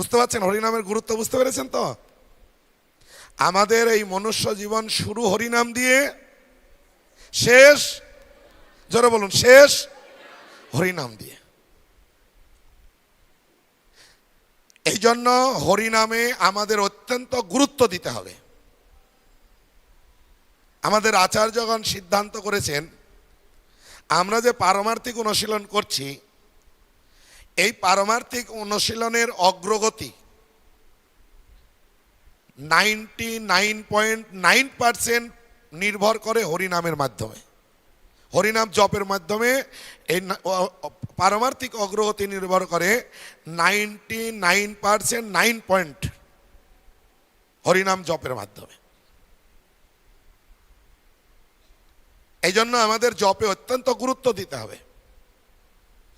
বুঝতে পারছেন? হরিনামের গুরুত্ব বুঝতে পেরেছেন তো? আমাদের এই মনুষ্য জীবন শুরু হরিনাম দিয়ে, শেষ, জোরে বলুন, শেষ হরিনাম দিয়ে। এই জন্য হরিনামে আমাদের অত্যন্ত গুরুত্ব দিতে হবে। আমাদের আচার্যগণ সিদ্ধান্ত করেছেন, আমরা যে পারমার্থিক অনুশীলন করছি এই পারমার্থিক অনুশীলনের অগ্রগতি ninety nine point nine percent নির্ভর করে হরিনামের মাধ্যমে। হরিনাম জপের মাধ্যমে এই পারমার্থিক অগ্রগতি নির্ভর করে ninety nine percent nine point হরিনাম জপের মাধ্যমে। এই জন্য আমাদের জপে অত্যন্ত গুরুত্ব দিতে হবে।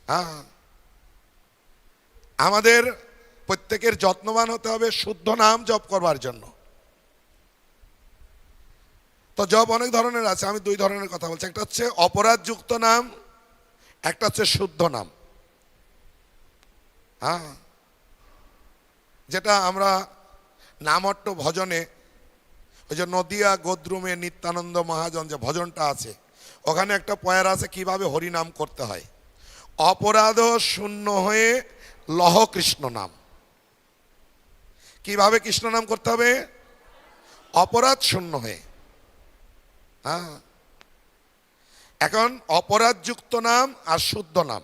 হ্যাঁ। আমাদের প্রত্যেকের যত্নবান হতে হবে, শুদ্ধ নাম জপ করবার জন্য। তো জব অনেক ধরনের আছে, আমি দুই ধরনের কথা বলছি। একটা হচ্ছে অপরাধযুক্ত নাম, একটা হচ্ছে শুদ্ধ নাম। হ্যাঁ? যেটা আমরা নামট্ট ভজনে, ওই যে নদিয়া, গোদ্রুমে, নিত্যানন্দ মহাজন যে ভজনটা আছে, ওখানে একটা পয়ার আছে কীভাবে হরিনাম করতে হয়। অপরাধ শূন্য হয়ে লহ কৃষ্ণ নাম। কীভাবে কৃষ্ণ নাম করতে হবে? অপরাধ শূন্য হয়ে। হ্যাঁ। এখন অপরাধযুক্ত নাম আর শুদ্ধ নাম।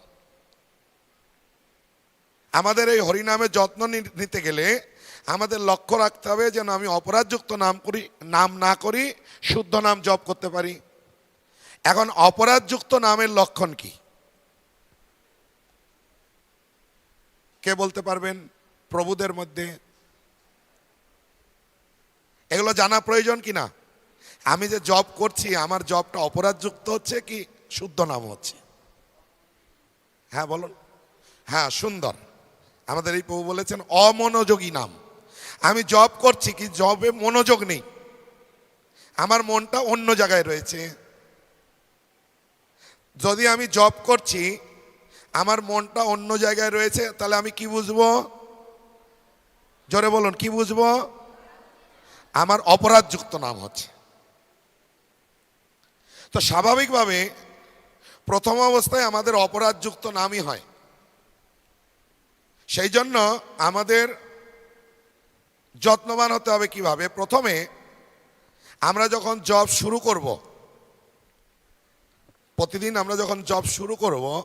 আমাদের এই হরিনামের যত্ন নিতে গেলে আমাদের লক্ষ্য রাখতে হবে যেন আমি অপরাধযুক্ত নাম করি, নাম না করি, শুদ্ধ নাম জপ করতে পারি। এখন অপরাধযুক্ত নামের লক্ষণ কি? কে বলতে পারবেন? প্রভুদের মধ্যে। এগুলো জানা প্রয়োজন কি না আমি যে জব করছি, আমার জবটা অপরাধযুক্ত হচ্ছে কি শুদ্ধ নাম হচ্ছে? হ্যাঁ বলুন। হ্যাঁ সুন্দর। আমাদের এই প্রভু বলেছেন, অমনোযোগী নাম। আমি জব করছি কি জবে মনোযোগ নেই। আমার মনটা অন্য জায়গায় রয়েছে। যদি আমি জব করছি আমার মনটা অন্য জায়গায় রয়েছে, তাহলে আমি কি বুঝব? জোরে বলুন, কি বুঝব? আমার অপরাধযুক্ত নাম হচ্ছে। তো স্বাভাবিকভাবে প্রথম অবস্থায় আমাদের অপরাধযুক্ত নামই হয়। সেই জন্য আমাদের যত্নবান হতে হবে কীভাবে? প্রথমে আমরা যখন জব শুরু করব, প্রতিদিন আমরা যখন জব শুরু করব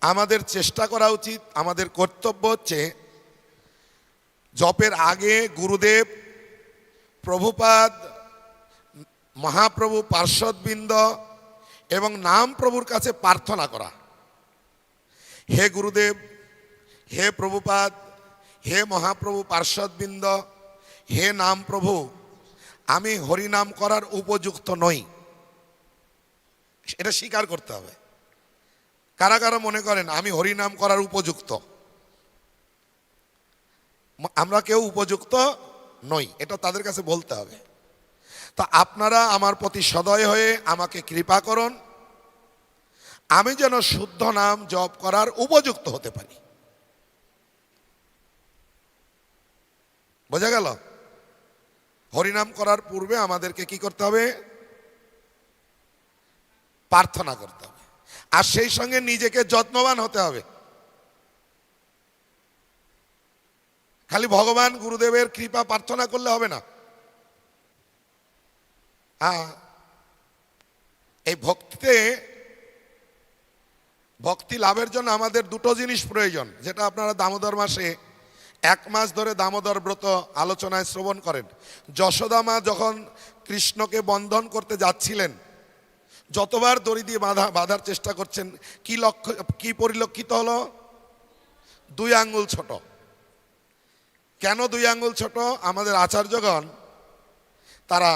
আমাদের চেষ্টা করা উচিত, আমাদের কর্তব্য হচ্ছে জপের আগে গুরুদেব, প্রভুপাদ, মহাপ্রভু, পার্শ্বদবৃন্দ এবং নাম প্রভুর কাছে প্রার্থনা করা। হে গুরুদেব, হে প্রভুপাদ, হে মহাপ্রভু, পার্শ্বদবৃন্দ, হে নাম প্রভু, আমি হরিনাম করার উপযুক্ত নই। এটা স্বীকার করতে হবে। কারা কারা মনে করেন, আমি হরিনাম করার উপযুক্ত। আমরা কেউ উপযুক্ত নই, এটা তাদের কাছে বলতে হবে। তা আপনারা আমার প্রতি সদয় হয়ে আমাকে কৃপা করুন, আমি যেন শুদ্ধ নাম জপ করার উপযুক্ত হতে পারি। বোঝা গেল? হরিনাম করার পূর্বে আমাদেরকে কি করতে হবে? প্রার্থনা করতে হবে। আর সেই সঙ্গে নিজেকে যত্নবান হতে হবে। খালি ভগবান, গুরুদেবের কৃপা প্রার্থনা করলে হবে না। এই ভক্তিতে, ভক্তি লাভের জন্য আমাদের দুটো জিনিস প্রয়োজন, যেটা আপনারা দামোদর মাসে এক মাস ধরে দামোদর ব্রত আলোচনায় শ্রবণ করেন। যশোদা মা যখন কৃষ্ণকে বন্ধন করতে যাচ্ছিলেন যতবার দড়ি দিয়ে বাঁধা বাঁধার চেষ্টা করছেন, কি লক্ষ্য, কি পরিলক্ষিত হলো? দুই আঙ্গুল ছোট। কেন দুই আঙ্গুল ছোট? আমাদের আচার্যগণ, তারা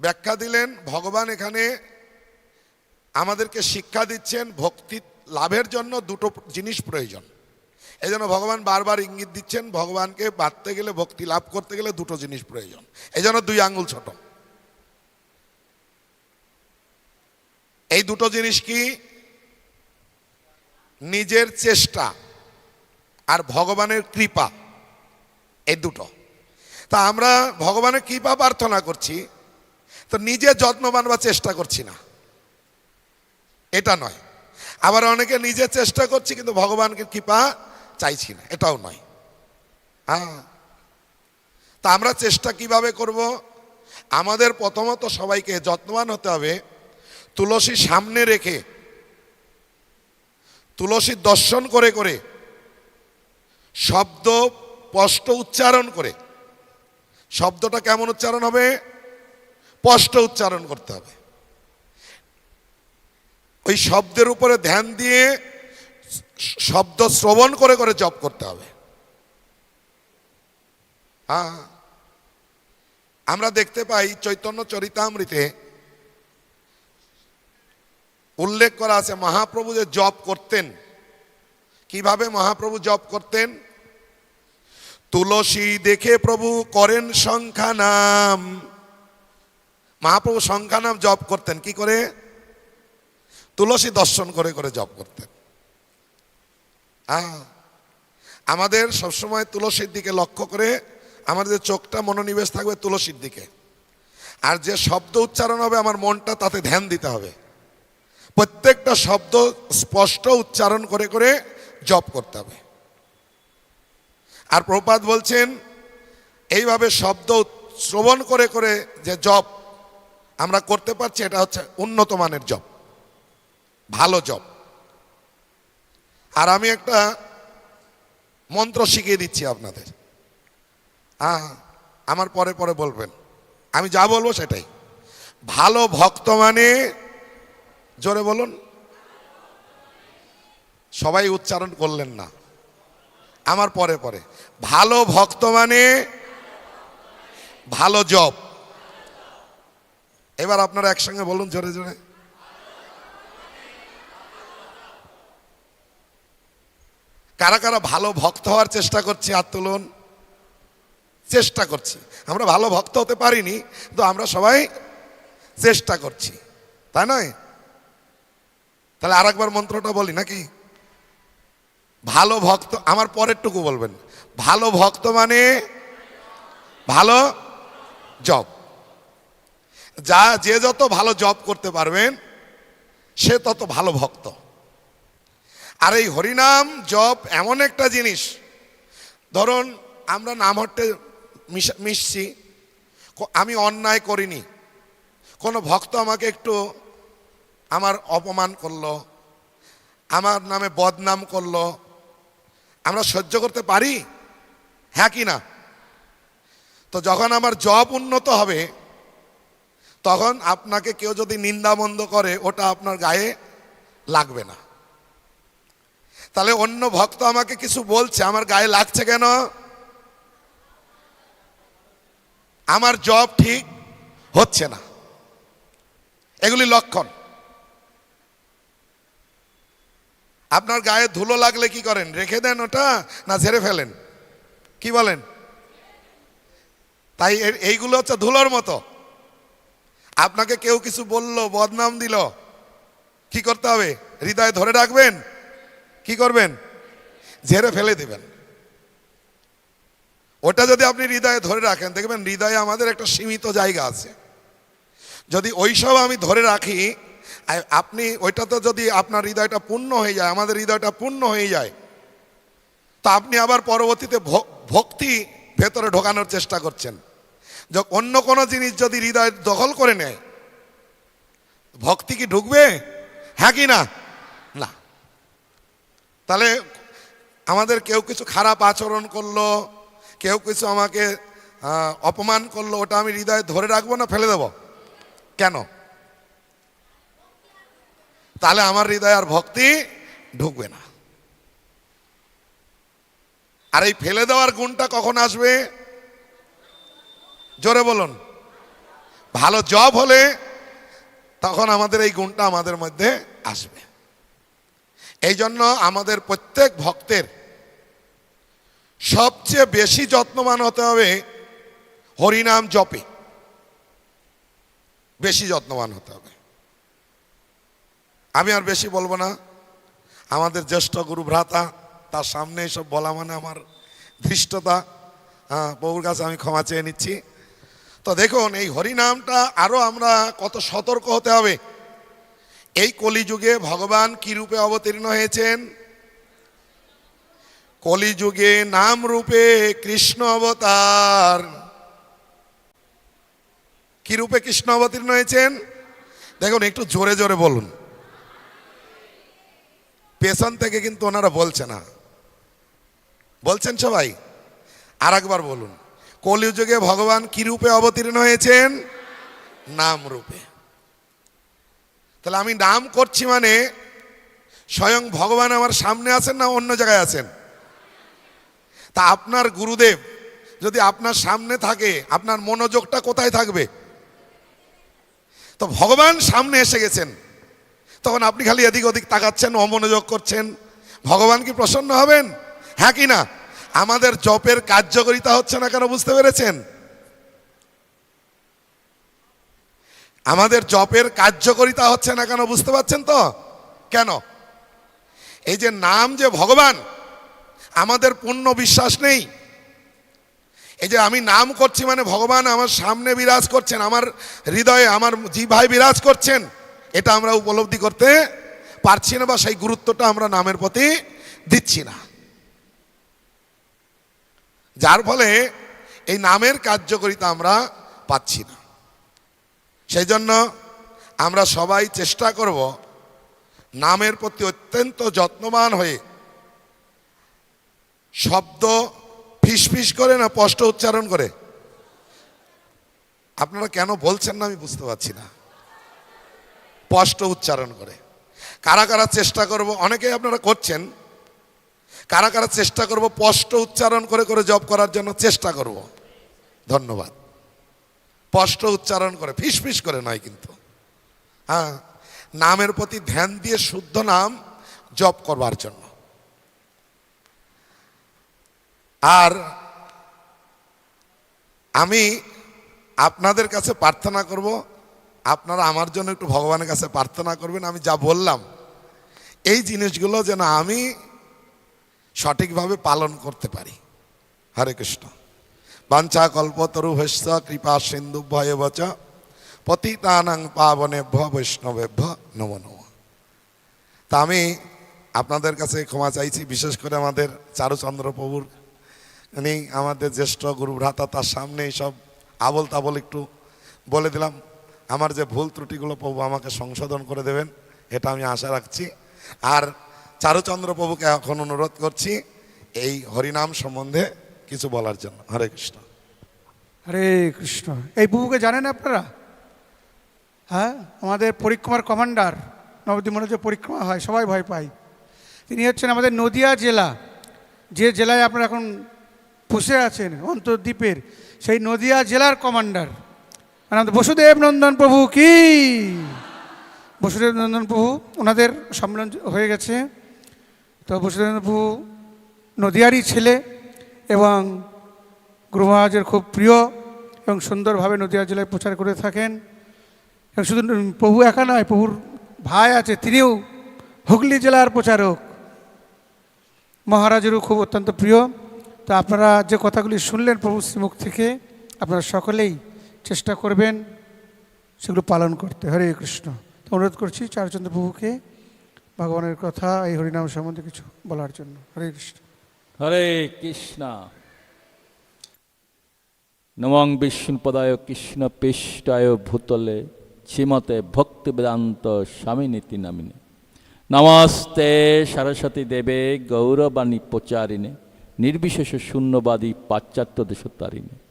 ব্যাখ্যা দিলেন, ভগবান এখানে আমাদেরকে শিক্ষা দিচ্ছেন, ভক্তি লাভের জন্য দুটো জিনিস প্রয়োজন। এই জন্য ভগবান বারবার ইঙ্গিত দিচ্ছেন, ভগবানকে বাঁধতে গেলে, ভক্তি লাভ করতে গেলে দুটো জিনিস প্রয়োজন। এই জন্য দুই আঙ্গুল ছোট। এই দুটো জিনিস কি? নিজের চেষ্টা আর ভগবানের কৃপা, এই দুটো। তা আমরা ভগবানের কৃপা প্রার্থনা করছি, তো নিজে যত্নবান বা চেষ্টা করছি না। এটা নয়। আবার অনেকে নিজে চেষ্টা করছি, কিন্তু ভগবানকে কৃপা চাইছি না। এটাও নয়। হ্যাঁ। তা আমরা চেষ্টা কীভাবে করব? আমাদের প্রথমত সবাইকে যত্নবান হতে হবে তুলসী সামনে রেখে, তুলসী দর্শন করে করে, শব্দ স্পষ্ট উচ্চারণ করে। শব্দটা কেমন উচ্চারণ হবে? স্পষ্ট উচ্চারণ করতে হবে। ওই শব্দের উপরে ধ্যান দিয়ে শব্দ শ্রবণ করে করে জপ করতে হবে। হ্যাঁ আমরা দেখতে পাই চৈতন্য চরিতামৃতে উল্লেখ করা আছে, মহাপ্রভু যে জপ করতেন। কীভাবে মহাপ্রভু জপ করতেন? তুলসী দেখে প্রভু করেন সংখ্যা নাম মহাপ্রভু সংখ্যা নাম জপ করতেন, কি করে? তুলসী দর্শন করে করে জপ করতেন। আমাদের সবসময় তুলসীর দিকে লক্ষ্য করে আমাদের চোখটা মনোনিবেশ থাকবে তুলসীর দিকে। আর যে শব্দ উচ্চারণ হবে, আমার মনটা তাতে ধ্যান দিতে হবে। প্রত্যেকটা শব্দ স্পষ্ট উচ্চারণ করে করে জপ করতে হবে। আর প্রপাত বলছেন, এইভাবে শব্দ শ্রবণ করে করে যে জপ আমরা করতে পারছি, এটা হচ্ছে উন্নত মানের জপ, ভালো জপ। আর আমি একটা মন্ত্র শিখিয়ে দিচ্ছি আপনাদের। আমার পরে পরে বলবেন, আমি যা বলব সেটাই। ভালো ভক্ত মানে জোরে বলুন। সবাই উচ্চারণ করলেন না। আমার পরে পরে। ভালো ভক্ত মানে ভালো জব। এবার আপনারা একসঙ্গে বলুন জোরে জোরে। কারা কারা ভালো ভক্ত হওয়ার চেষ্টা করছি, হাত তুলুন। চেষ্টা করছি। আমরা ভালো ভক্ত হতে পারিনি তো আমরা সবাই চেষ্টা করছি। তাই নয়? তাহলে আর একবার মন্ত্রটা বলি নাকি? ভালো ভক্ত, আমার পরেরটুকু বলবেন। ভালো ভক্ত মানে? ভালো জব। যা, যে যত ভালো জব করতে পারবেন, সে তত ভালো ভক্ত। আর এই হরিনাম জব এমন একটা জিনিস। ধরুন, আমরা নাম হট্টে মিশা- মিশছি আমি অন্যায় করিনি। কোনো ভক্ত আমাকে একটু আমার অপমান করল, আমার নামে বদনাম করল, আমরা সহ্য করতে পারি? হ্যাঁ কি না? তো যখন আমার জব উন্নত হবে, তখন আপনাকে কেউ যদি নিন্দামন্দ করে, ওটা আপনার গায়ে লাগবে না। তাহলে অন্য ভক্ত আমাকে কিছু বলছে, আমার গায়ে লাগছে কেন? আমার জব ঠিক হচ্ছে না। এগুলি লক্ষণ। আপনার গায়ে ধুলো লাগলে কি করেন? রেখে দেন ওটা না ঝেড়ে ফেলেন? কি বলেন? তাই এইগুলো হচ্ছে ধুলোর মতো। আপনাকে কেউ কিছু বলল, বদনাম দিল, কি করতে হবে? হৃদয়ে ধরে রাখবেন? কি করবেন? ঝেড়ে ফেলে দেবেন। ওটা যদি আপনি হৃদয়ে ধরে রাখেন, দেখবেন হৃদয়ে আমাদের একটা সীমিত জায়গা আছে। যদি ওইসব আমি ধরে রাখি আপনি ওইটাতে যদি আপনার হৃদয়টা পূর্ণ হয়ে যায়, আমাদের হৃদয়টা পূর্ণ হয়ে যায়, তা আপনি আবার পরবর্তীতে ভক্তি ভেতরে ঢোকানোর চেষ্টা করছেন। অন্য কোনো জিনিস যদি হৃদয় দখল করে নেয়, ভক্তি কি ঢুকবে? হ্যাঁ কি না? না। তাহলে আমাদের কেউ কিছু খারাপ আচরণ করল, কেউ কিছু আমাকে অপমান করল, ওটা আমি হৃদয়ে ধরে রাখব না, ফেলে দেব? কেন? তাহলে আমার হৃদয় আর ভক্তি ঢুকবে না। আর এই ফেলে দেওয়ার গুণটা কখন আসবে? জোরে বলুন। ভালো জব হলে তখন আমাদের এই গুণটা আমাদের মধ্যে আসবে। এই জন্য আমাদের প্রত্যেক ভক্তের সবচেয়ে বেশি যত্নবান হতে হবে হরিনাম জপে। বেশি যত্নবান হতে হবে। আমি আর বেশি বলব না। আমাদের জ্যেষ্ঠ গুরু ভ্রাতা, তার সামনে এসব বলা মানে আমার ধৃষ্টতা। হ্যাঁ বউর কাছে আমি ক্ষমা চেয়ে নিচ্ছি। তো দেখুন, এই হরিনামটা আরও আমরা কত সতর্ক হতে হবে। এই কলিযুগে ভগবান কি রূপে অবতীর্ণ হয়েছেন? কলিযুগে নাম রূপে কৃষ্ণ অবতার। কি রূপে কৃষ্ণ অবতীর্ণ হয়েছেন? দেখুন, একটু জোরে জোরে বলুন। পেছন থেকে কিন্তু ওনারা বলছে না। বলছেন সবাই? আর একবার বলুন, কলিযুগে ভগবান কি রূপে অবতীর্ণ হয়েছেন? নাম রূপে। তাহলে আমি নাম করছি মানে স্বয়ং ভগবান আমার সামনে আছেন না অন্য জায়গায় আছেন? তা আপনার গুরুদেব যদি আপনার সামনে থাকে, আপনার মনোযোগটা কোথায় থাকবে? তো ভগবান সামনে এসে গেছেন। তখন আপনি খালি এদিক ওদিক তাকাচ্ছেন, অমনোযোগ করছেন। ভগবান কি প্রসন্ন হবেন? হ্যাঁ কি না? আমাদের জপের কার্যকরিতা হচ্ছে না কেন বুঝতে পেরেছেন? আমাদের জপের কার্যকরিতা হচ্ছে না কেন বুঝতে পারছেন তো? কেন? এই যে নাম যে ভগবান, আমাদের পূর্ণ বিশ্বাস নেই। এই যে আমি নাম করছি মানে ভগবান আমার সামনে বিরাজ করছেন, আমার হৃদয়ে আমার জিভায় বিরাজ করছেন। এটা আমরা উপলব্ধি করতে পারছি না বা সেই গুরুত্বটা আমরা নামের প্রতি দিচ্ছি না। যার ফলে এই নামের কার্যকরিতা আমরা পাচ্ছি না। সেই জন্য আমরা সবাই চেষ্টা করব নামের প্রতি অত্যন্ত যত্নবান হয়ে শব্দ ফিসফিস করে না, স্পষ্ট উচ্চারণ করে। আপনারা কেন বলছেন না আমি বুঝতে পারছি না। স্পষ্ট উচ্চারণ করে। কারা কারা চেষ্টা করব, অনেকেই আপনারা করছেন। কারা কারা চেষ্টা করব, স্পষ্ট উচ্চারণ করে করে জব করার জন্য চেষ্টা করব। ধন্যবাদ। স্পষ্ট উচ্চারণ করে, ফিস ফিস করে নয় কিন্তু। হ্যাঁ নামের প্রতি ধ্যান দিয়ে শুদ্ধ নাম জব করবার জন্য। আর আমি আপনাদের কাছে প্রার্থনা করব আপনারা আমার জন্য একটু ভগবানের কাছে প্রার্থনা করবেন, আমি যা বললাম, এই জিনিসগুলো যেন আমি সঠিকভাবে পালন করতে পারি। হরে কৃষ্ণ। বাঞ্ছা কল্পতরু ভস্য কৃপা সিন্ধু ভয় বচ পতিতানাং পাবনেভ্য বৈষ্ণবেভ্য নম নম। তা আমি আপনাদের কাছে ক্ষমা চাইছি, বিশেষ করে আমাদের চারুচন্দ্র প্রভুর। উনি আমাদের জ্যেষ্ঠ গুরু ভ্রাতা তার সামনে সব আবল তাবল একটু বলে দিলাম। আমার যে ভুল ত্রুটিগুলো প্রভু আমাকে সংশোধন করে দেবেন, এটা আমি আশা রাখছি। আর চারুচন্দ্র প্রভুকে এখন অনুরোধ করছি, এই হরিনাম সম্বন্ধে কিছু বলার জন্য। হরে কৃষ্ণ। হরে কৃষ্ণ। এই প্রভুকে জানেন আপনারা? হ্যাঁ? আমাদের পরিক্রমার কমান্ডার, নবদ্বীপে যে পরিক্রমা হয়, সবাই ভয় পায়। তিনি হচ্ছেন আমাদের নদিয়া জেলা। যে জেলায় আপনারা এখন বসে আছেন অন্তর্দ্বীপের সেই নদিয়া জেলার কমান্ডার। মানে আমাদের বসুদেব নন্দন প্রভু কি? বসুদেব নন্দন প্রভু, ওনাদের সম্মেলন হয়ে গেছে। তো বসুদেব নন্দন প্রভু নদিয়ারই ছেলে এবং গুরু মহারাজের খুব প্রিয় এবং সুন্দরভাবে নদিয়া জেলায় প্রচার করে থাকেন। এবং শুধু প্রভু একা নয়, প্রভুর ভাই আছে, তিনিও হুগলি জেলার প্রচারক। মহারাজেরও খুব অত্যন্ত প্রিয়। তো আপনারা যে কথাগুলি শুনলেন প্রভু শ্রীমুখ থেকে, আপনারা সকলেই চেষ্টা করবেন, সেগুলো পালন করতে। হরে কৃষ্ণ। তো অনুরোধ করছি চারচন্দ্র প্রভুকে ভগবানের কথা, এই হরিনাম সম্বন্ধে কিছু বলার জন্য। হরে কৃষ্ণ। হরে কৃষ্ণ। নমং বিষ্ণুপদায় কৃষ্ণ পৃষ্ঠায় ভূতলে শ্রীমতে ভক্তি বেদান্ত স্বামী নীতি নামিনী। নমস্তে সরস্বতী দেবে গৌরবাণী প্রচারিণে, নির্বিশেষ শূন্যবাদী পাশ্চাত্য দেশতারিণে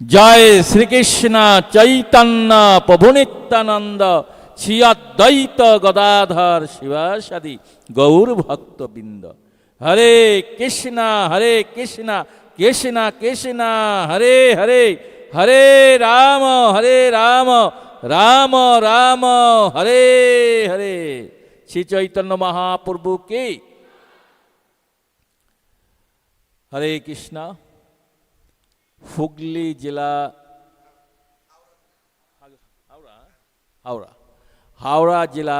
জয় শ্রীকৃষ্ণ চৈতন্য প্রভু নিত্যানন্দ শ্রী অদ্বৈত গদাধর শিবাসাদি গৌর ভক্তবৃন্দ হরে কৃষ্ণ হরে কৃষ্ণ কৃষ্ণ কৃষ্ণ, হরে হরে হরে রাম হরে রাম রাম রাম, হরে হরে। শ্রী চৈতন্য মহাপ্রভু কে হরে কৃষ্ণ। হুগলি জেলা হাওড়া হাওড়া হাওড়া জেলা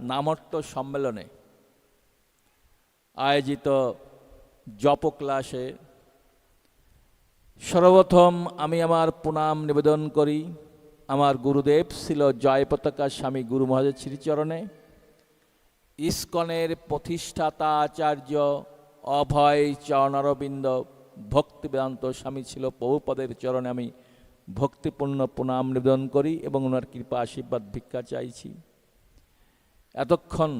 নামর্ত সম্মেলনে আয়োজিত জপ ক্লাসে সর্বপ্রথম আমি আমার প্রণাম নিবেদন করি আমার গুরুদেব ছিল জয় পতাকা স্বামী গুরু মহারাজের শ্রীচরণে। ইস্কনের প্রতিষ্ঠাতা আচার্য অভয় চরণারবিন্দ ভক্তি বেদান্ত স্বামী ছিল, বহুপদের চরণে আমি ভক্তিপূর্ণ প্রণাম নিবেদন করি এবং ওনার কৃপা আশীর্বাদ ভিক্ষা চাইছি। এতক্ষণ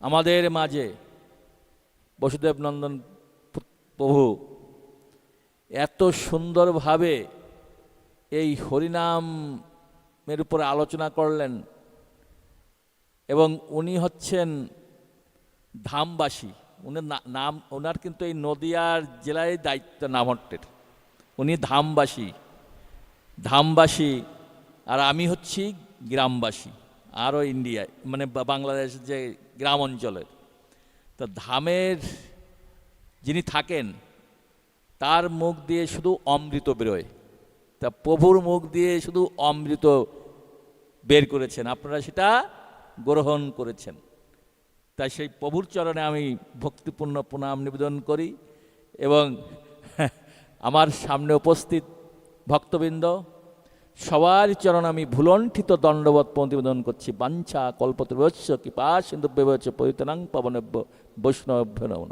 আমাদের মাঝে বসুদেব নন্দন প্রভু এত সুন্দরভাবে এই হরিনামের উপরে আলোচনা করলেন এবং উনি হচ্ছেন ধামবাসী। উনি নাম, ওনার কিন্তু এই নদিয়ার জেলায় দায়িত্ব নামটের উনি ধামবাসী। ধামবাসী, আর আমি হচ্ছি গ্রামবাসী, আরও ইন্ডিয়ায় মানে বাংলাদেশ যে গ্রাম অঞ্চলের। তো ধামের যিনি থাকেন, তার মুখ দিয়ে শুধু অমৃত বেরোয়। তা প্রভুর মুখ দিয়ে শুধু অমৃত বের করেছেন। আপনারা সেটা গ্রহণ করেছেন। তাই সেই প্রভুর চরণে আমি ভক্তিপূর্ণ প্রণাম নিবেদন করি এবং আমার সামনে উপস্থিত ভক্তবৃন্দ, সবার চরণ আমি ভুলণ্ঠিত দণ্ডবত প্রতিবেদন করছি। বাঞ্ছা কল্পতরস্য কৃপা সিন্ধু ব্যবচ পরিতনাং পবনব্য বৈষ্ণব্য নম।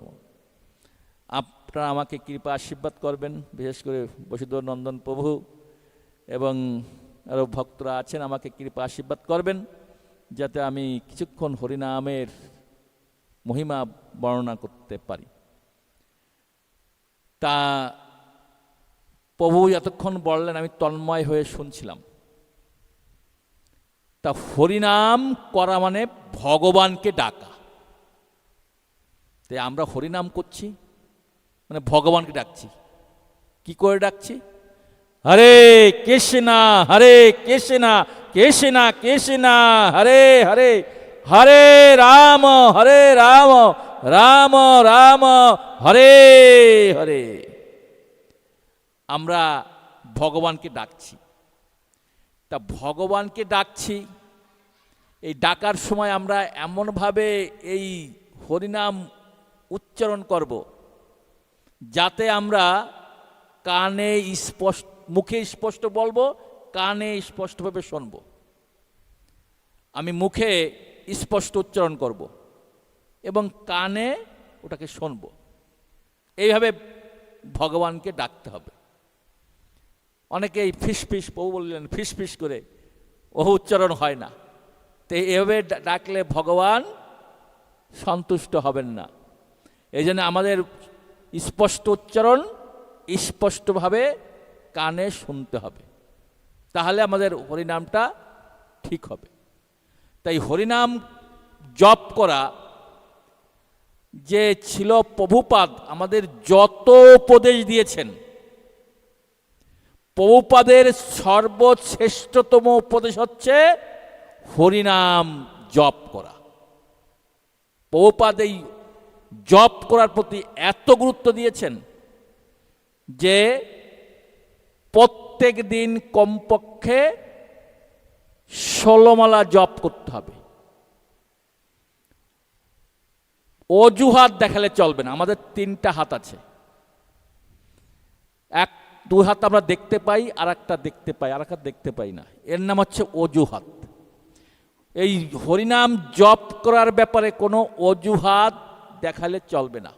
আপনারা আমাকে কৃপা আশীর্বাদ করবেন, বিশেষ করে বসুধর নন্দন প্রভু এবং আরও ভক্তরা আছেন, আমাকে কৃপা আশীর্বাদ করবেন, যাতে আমি কিছুক্ষণ হরিনামের মহিমা বর্ণনা করতে পারি। তা প্রভু এতক্ষণ বললেন, আমি তন্ময় হয়ে শুনছিলাম। তা হরিনাম করা মানে ভগবানকে ডাকা। তাই আমরা হরিনাম করছি মানে ভগবানকে ডাকছি। কি করে ডাকছি? হরে কৃষ্ণা হরে কৃষ্ণা কৃষ্ণা কৃষ্ণা, হরে হরে। হরে রাম হরে রাম রাম রাম, হরে হরে। আমরা ভগবানকে ডাকছি। তা ভগবানকে ডাকছি, এই ডাকার সময় আমরা এমনভাবে এই হরিনাম উচ্চারণ করব, যাতে আমরা কানে স্পষ্ট, মুখে স্পষ্ট বলব, কানে স্পষ্টভাবে শুনব। আমি মুখে স্পষ্ট উচ্চারণ করব এবং কানে ওটাকে শুনব। এইভাবে ভগবানকে ডাকতে হবে। অনেকেই ফিস ফিস, বউ বললেন, ফিস ফিস করে ও উচ্চারণ হয় না। তো এভাবে ডাকলে ভগবান সন্তুষ্ট হবেন না। এই জন্য আমাদের স্পষ্ট উচ্চারণ স্পষ্টভাবে কানে শুনতে হবে। তাহলে আমাদের হরিনামটা ঠিক হবে। তাই হরিনাম জপ করা যে ছিল প্রভুপাদ, আমাদের যত উপদেশ দিয়েছেন, প্রভুপাদের সর্বশ্রেষ্ঠতম উপদেশ হচ্ছে হরিনাম জপ করা। প্রভুপাদ এই জপ করার প্রতি এত গুরুত্ব দিয়েছেন যে প্রত্যেক দিন কমপক্ষে ষোলোমালা জপ করতে হবে। অজুহাত দেখালে চলবে না, আমাদের তিনটা হাত আছে। এক, দু হাত আমরা দেখতে পাই আর একটা দেখতে পাই আর একটা দেখতে পাই না। এর নাম হচ্ছে অজুহাত। এই হরিনাম জপ করার ব্যাপারে কোনো অজুহাত দেখালে চলবে না।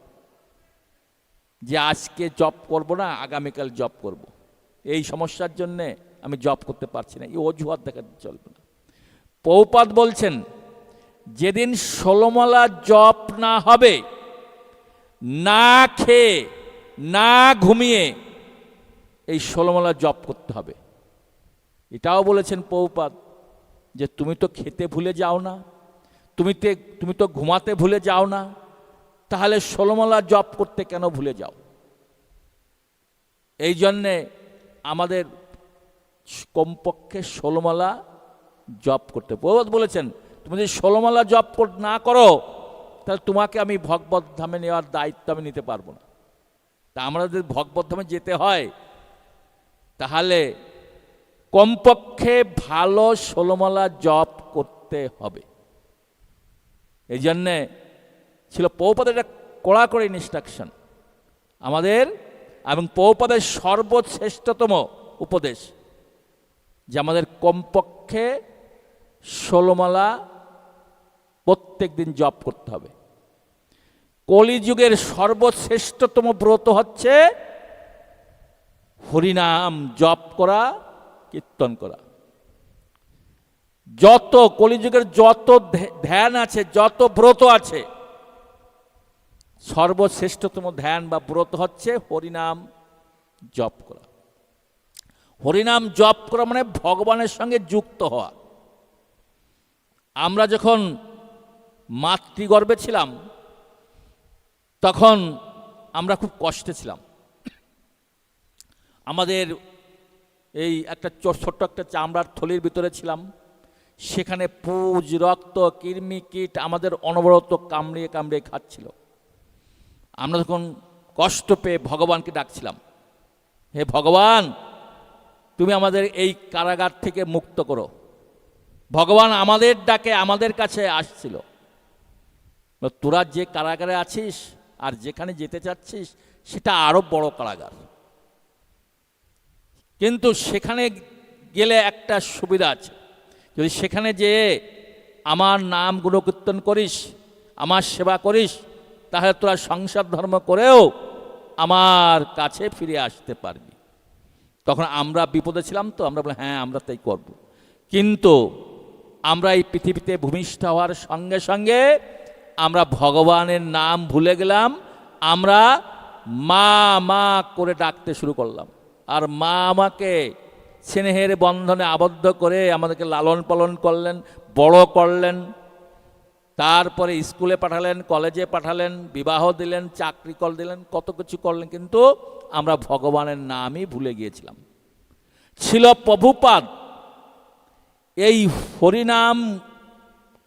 যে আজকে জপ করব না, আগামীকাল জপ করব। এই সমস্যার জন্যে আমি জপ করতে পারছি না। এই অজুহাত দেখাতে চলবে না। পৌপাত বলছেন, যেদিন ষোলমালা জপ না হবে, না খেয়ে, না ঘুমিয়ে এই ষোলমালা জপ করতে হবে। এটাও বলেছেন পৌপাত যে, তুমি তো খেতে ভুলে যাও না, তুমি তে, তুমি তো ঘুমাতে ভুলে যাও না, তাহলে ষোলমালা জপ করতে কেন ভুলে যাও? এই জন্যে আমাদের কমপক্ষে ষোলমালা জপ করতে প্রভাত বলেছেন, তুমি যদি ষোলমালা জপ না করো, তাহলে তোমাকে আমি ভগবত ধামে নেওয়ার দায়িত্ব আমি নিতে পারব না। তা আমরা যদি ভগবত ধামে যেতে হয়, তাহলে কমপক্ষে ভালো ষোলমালা জপ করতে হবে। এই জন্যে ছিল পৌপাদের একটা কড়াকড়ি ইনস্ট্রাকশন আমাদের এবং পৌপাদের সর্বশ্রেষ্ঠতম উপদেশ। যে আমাদের কমপক্ষে ষোলোমালা প্রত্যেক দিন জপ করতে হবে। কলিযুগের সর্বশ্রেষ্ঠতম ব্রত হচ্ছে হরিনাম, জপ করা, কীর্তন করা। যত কলিযুগের যত ধ্যান আছে, যত ব্রত আছে, সর্বশ্রেষ্ঠতম ধ্যান বা ব্রত হচ্ছে হরিনাম, জপ করা। হরিনাম জপ করা মানে ভগবানের সঙ্গে যুক্ত হওয়া। আমরা যখন মাতৃগর্ভে ছিলাম, তখন আমরা খুব কষ্টে ছিলাম। আমাদের এই একটা ছোট্ট একটা চামড়ার থলির ভিতরে ছিলাম। সেখানে পুজ, রক্ত, কৃমি, কীট আমাদের অনবরত কামড়িয়ে কামড়িয়ে খাচ্ছিল। আমরা তখন কষ্ট পেয়ে ভগবানকে ডাকছিলাম। হে ভগবান তুমি আমাদের এই কারাগার থেকে মুক্ত করো। ভগবান আমাদের ডাকে আমাদের কাছে আসছিল। তোরা যে কারাগারে আছিস আর যেখানে যেতে চাচ্ছিস, সেটা আরও বড় কারাগার। কিন্তু সেখানে গেলে একটা সুবিধা আছে। যদি সেখানে যেয়ে আমার নাম গুণকীর্তন করিস, আমার সেবা করিস, তাহলে তোরা সংসার ধর্ম করেও আমার কাছে ফিরে আসতে পারবি। তখন আমরা বিপদে ছিলাম তো, আমরা বলি হ্যাঁ আমরা তাই করব। কিন্তু আমরা এই পৃথিবীতে ভূমিষ্ঠ হওয়ার সঙ্গে সঙ্গে আমরা ভগবানের নাম ভুলে গেলাম, আমরা মা মা করে ডাকতে শুরু করলাম। আর মা আমাকে স্নেহের বন্ধনে আবদ্ধ করে আমাদেরকে লালন পালন করলেন, বড় করলেন, তারপরে স্কুলে পাঠালেন, কলেজে পাঠালেন, বিবাহ দিলেন, চাকরি কল দিলেন, কত কিছু করলেন। কিন্তু আমরা ভগবানের নামই ভুলে গিয়েছিলাম। ছিল প্রভুপাদ। এই হরিনাম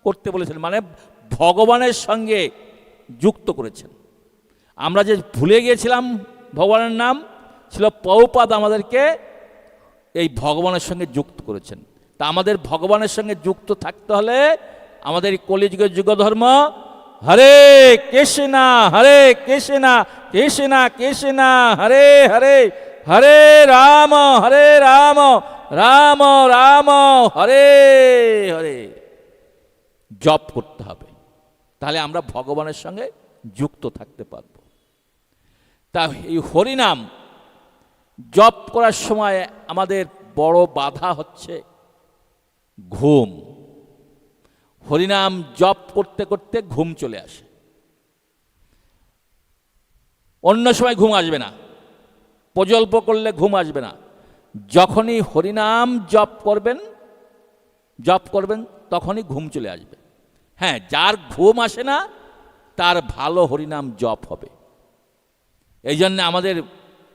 করতে বলেছেন মানে ভগবানের সঙ্গে যুক্ত করেছেন। আমরা যে ভুলে গিয়েছিলাম ভগবানের নাম, ছিল প্রভুপাদ আমাদেরকে এই ভগবানের সঙ্গে যুক্ত করেছেন। তা আমাদের ভগবানের সঙ্গে যুক্ত থাকতে হলে আমাদের কলিযুগের যুগধর্ম হরে কৃষ্ণা হরে কৃষ্ণা কৃষ্ণা কৃষ্ণা, হরে হরে হরে রাম হরে রাম রাম রাম, হরে হরে। জপ করতে হবে। তাহলে আমরা ভগবানের সঙ্গে যুক্ত থাকতে পারব। তা এই হরিনাম জপ করার সময় আমাদের বড় বাধা হচ্ছে ঘুম। হরিনাম জপ করতে করতে ঘুম চলে আসে। অন্য সময় ঘুম আসবে না। প্রজল্প করলে ঘুম আসবে না। যখনই হরিনাম জপ করবেন জপ করবেন, তখনই ঘুম চলে আসবে। হ্যাঁ যার ঘুম আসে না, তার ভালো হরিনাম জপ হবে। এই জন্য আমাদের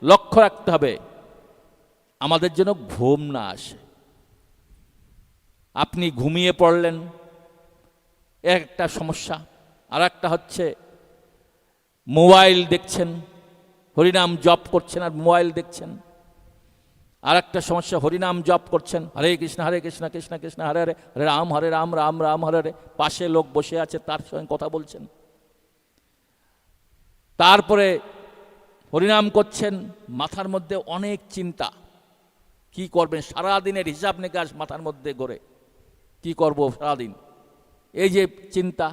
লক্ষ্য রাখতে হবে, আমাদের যেন ঘুম না আসে। আপনি ঘুমিয়ে পড়লেন একটা সমস্যা আর একটা হচ্ছে মোবাইল দেখছেন, হরিনাম জপ করছেন আর মোবাইল দেখছেন। আর একটা সমস্যা, হরিনাম জপ করছেন, হরে কৃষ্ণ হরে কৃষ্ণ কৃষ্ণ কৃষ্ণ, হরে হরে হরে রাম হরে রাম রাম রাম, হরে হরে, পাশে লোক বসে আছে, তার সঙ্গে কথা বলছেন। তারপরে হরিনাম করছেন, মাথার মধ্যে অনেক চিন্তা, কি করবেন? সারাদিনের হিসাব নিকাশ মাথার মধ্যে গড়ে, কি করব সারাদিন? এই যে চিন্তা,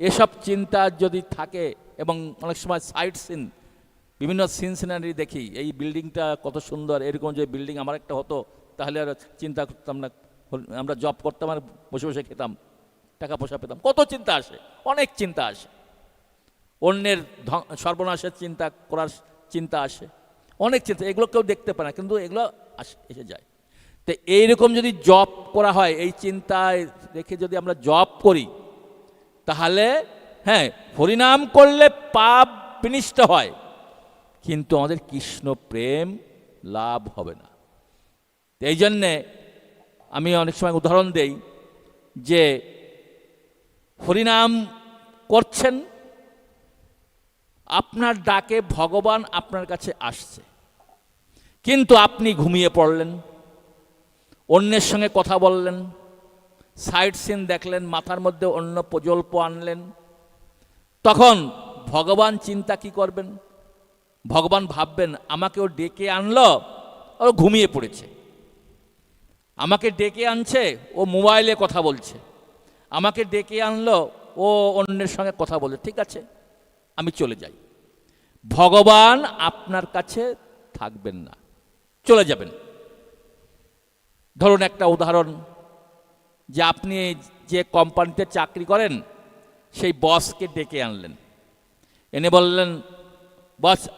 এসব চিন্তা যদি থাকে এবং অনেক সময় সাইট সিন বিভিন্ন সিন সিনারি দেখি, এই বিল্ডিংটা কত সুন্দর, এরকম যে বিল্ডিং আমার একটা হতো, তাহলে আর চিন্তা করতাম না, আমরা জব করতাম আর বসে বসে খেতাম টাকা পয়সা পেতাম। কত চিন্তা আসে, অনেক চিন্তা আসে। অন্যের সর্বনাশের চিন্তা করার চিন্তা আসে। অনেক চিন্তা, এগুলো কেউ দেখতে পায় না, কিন্তু এগুলো আসে, এসে যায়। তো এইরকম যদি জব করা হয়, এই চিন্তায় রেখে যদি আমরা জব করি, তাহলে হ্যাঁ হরিনাম করলে পাপ বিনিষ্ট হয়, কিন্তু আমাদের কৃষ্ণ প্রেম লাভ হবে না। এই জন্যে আমি অনেক সময় উদাহরণ দেই যে, হরিনাম করছেন, আপনার ডাকে ভগবান আপনার কাছে আসছে, কিন্তু আপনি ঘুমিয়ে পড়লেন। অন্যের সঙ্গে কথা বললেন সাইড সিন দেখলেন, মাথার মধ্যে অন্য প্রজল্প আনলেন। তখন ভগবান চিন্তা কি করবেন? ভগবান ভাববেন আমাকে ও ডেকে আনলো, ও ঘুমিয়ে পড়েছে। আমাকে ডেকে আনছে, ও মোবাইলে কথা বলছে। আমাকে ডেকে আনলো, ও অন্যের সঙ্গে কথা বলে ঠিক আছে, আমি চলে যাই। ভগবান আপনার কাছে থাকবেন না, চলে যাবেন। ধরুন একটা উদাহরণ যে আপনি যে কোম্পানিতে চাকরি করেন, সেই বসকে ডেকে আনলেন। এনে বললেন, বস,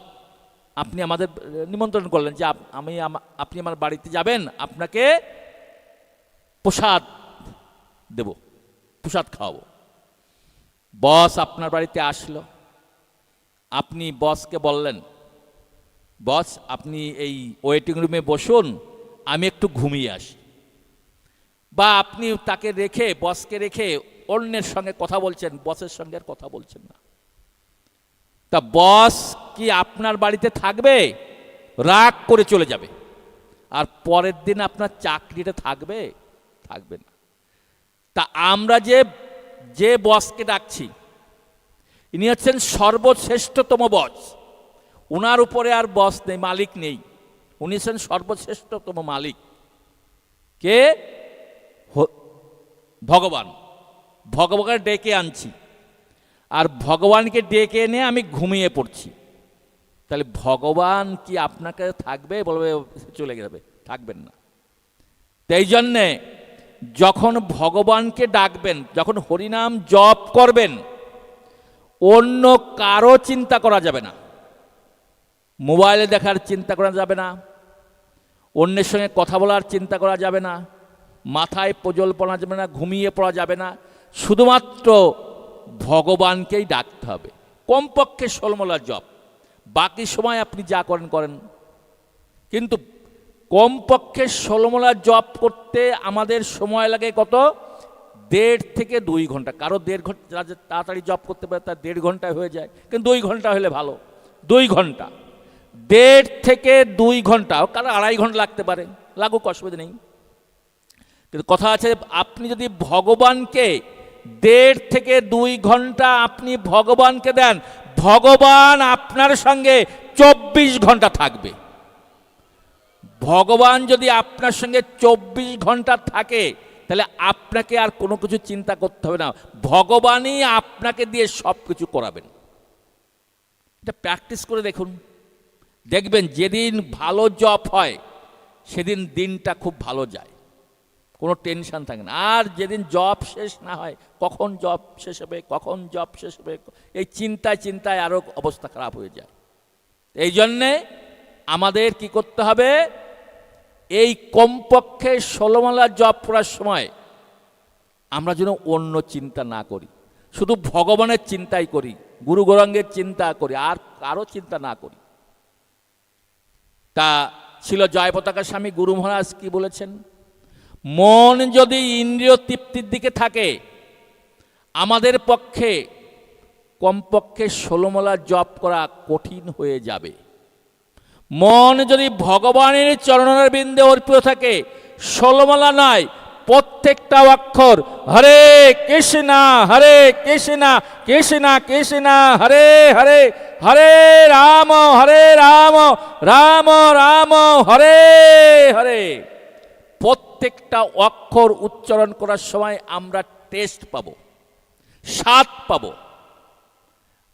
আপনি আমাদের, নিমন্ত্রণ করলেন যে আমি, আপনি আমার বাড়িতে যাবেন, আপনাকে প্রসাদ দেব, প্রসাদ খাওয়াবো। বস আপনার বাড়িতে আসলো। আপনি বসকে বললেন, বস, আপনি এই ওয়েটিং রুমে বসুন আমি একটু ঘুমিয়ে আসি। বা আপনি তাকে রেখে, বসকে রেখে অন্যের সঙ্গে কথা বলছেন, বসের সঙ্গে আর কথা বলছেন না। তা বস কি আপনার বাড়িতে থাকবে? রাগ করে চলে যাবে। আর পরের দিন আপনার চাকরিটা থাকবে? থাকবে না। তা আমরা যে যে বসকে ডাকছি, ইনি হচ্ছেন সর্বশ্রেষ্ঠতম বস। ওনার উপরে আর বস নেই, মালিক নেই। উনি হচ্ছেন সর্বশ্রেষ্ঠতম মালিক। কে? ভগবান। ভগবানকে ডেকে আনছি। আর ভগবানকে ডেকে এনে আমি ঘুমিয়ে পড়ছি। তাহলে ভগবান কি আপনাকে থাকবে? বলবে, চলে যাবে। থাকবেন না। তাই জন্যে যখন ভগবানকে ডাকবেন, যখন হরিনাম জপ করবেন, অন্য কারও চিন্তা করা যাবে না। মোবাইলে দেখার চিন্তা করা যাবে না। অন্যের সঙ্গে কথা বলার চিন্তা করা যাবে না, মাথায় পজল পড়া যাবে না, ঘুমিয়ে পড়া যাবে না, শুধুমাত্র ভগবানকেই ডাকতে হবে। কমপক্ষে ষোলমলার জপ। বাকি সময় আপনি যা করেন করেন। কিন্তু কমপক্ষে ষোলমলা জপ করতে আমাদের সময় লাগে কত? দেড় থেকে দুই ঘণ্টা। কারও দেড় ঘণ্টা তাড়াতাড়ি জব করতে পারে তার দেড় ঘন্টায় হয়ে যায়। কিন্তু দুই ঘণ্টা হলে ভালো। দুই ঘণ্টা। দেড় থেকে দুই ঘণ্টা কারও আড়াই ঘণ্টা লাগতে পারে, লাগুক, অসুবিধা নেই। কিন্তু কথা আছে, আপনি যদি ভগবানকে দেড় থেকে দুই ঘণ্টা আপনি ভগবানকে দেন, ভগবান আপনার সঙ্গে চব্বিশ ঘণ্টা থাকবে। ভগবান যদি আপনার সঙ্গে চব্বিশ ঘণ্টা থাকে, তাহলে আপনাকে আর কোনো কিছু চিন্তা করতে হবে না। ভগবানই আপনাকে দিয়ে সব কিছু করাবেন। এটা প্র্যাকটিস করে দেখুন। দেখবেন যেদিন ভালো জব হয়, সেদিন দিনটা খুব ভালো যায়। কোনো টেনশন থাকে না। আর যেদিন জব শেষ না হয়, কখন জব শেষ হবে, কখন জব শেষ হবে, এই চিন্তায় চিন্তায় আরও অবস্থা খারাপ হয়ে যায়। এই জন্যে আমাদের কি করতে হবে? এই কমপক্ষে ষোলোমালা জব করার সময় আমরা যেন অন্য চিন্তা না করি। শুধু ভগবানের চিন্তাই করি, গুরু গৌরাঙ্গের চিন্তা করি, আর কারও চিন্তা না করি। তা ছিল জয় পতাকা স্বামী গুরু মহারাজ কি বলেছেন? মন যদি ইন্দ্রিয় তৃপ্তির দিকে থাকে, আমাদের পক্ষে কমপক্ষে ষোলোমলা জপ করা কঠিন হয়ে যাবে। মন যদি ভগবানের চরণের বৃন্দে অর্পিত থাকে, ষোলমালা নয় প্রত্যেকটা অক্ষর, হরে কৃষ্ণা হরে কৃষ্ণা কৃষ্ণা কৃষ্ণা, হরে হরে হরে রাম হরে রাম রাম রাম, হরে হরে। প্রত্যেকটা অক্ষর উচ্চারণ করার সময় আমরা টেস্ট পাবো, স্বাদ পাব।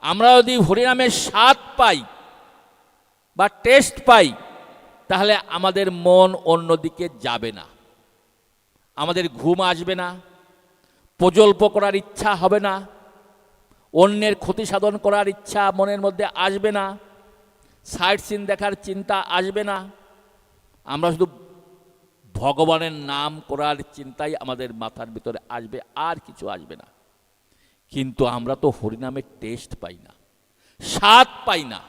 আমরা যদি হরিনামের স্বাদ পাই বা টেস্ট পাই, তাহলে আমাদের মন অন্যদিকে যাবে না। আমাদের ঘুম আসবে না, প্রজল্প করার ইচ্ছা হবে না, অন্যের ক্ষতি সাধন করার ইচ্ছা মনের মধ্যে আসবে না সাইড সিন দেখার চিন্তা আসবে না, আমরা শুধু ভগবানের নাম করার চিন্তাই আমাদের মাথার ভিতরে আসবে, আর কিছু আসবে না। কিন্তু আমরা তো হরিনামের টেস্ট পাই না, স্বাদ পাই না,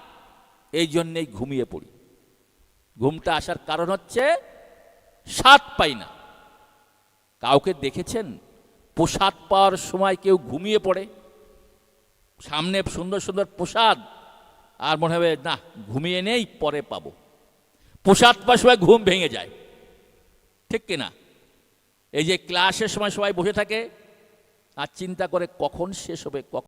এই জন্যেই ঘুমিয়ে পড়ি। ঘুমটা আসার কারণ হচ্ছে, স্বাদ পাই না। কাউকে দেখেছেন? প্রসাদ পাওয়ার সময় কেউ ঘুমিয়ে পড়ে? সামনে সুন্দর সুন্দর প্রসাদ। আর মনে হবে, না, ঘুমিয়ে নেই, পরে পাবো। প্রসাদ পাওয়ার সময় ঘুম ভেঙে যায়। ঠিক কিনা? এই যে ক্লাসের সময় সবাই বসে থাকে, আর চিন্তা করে কখন শেষ হবে, কখন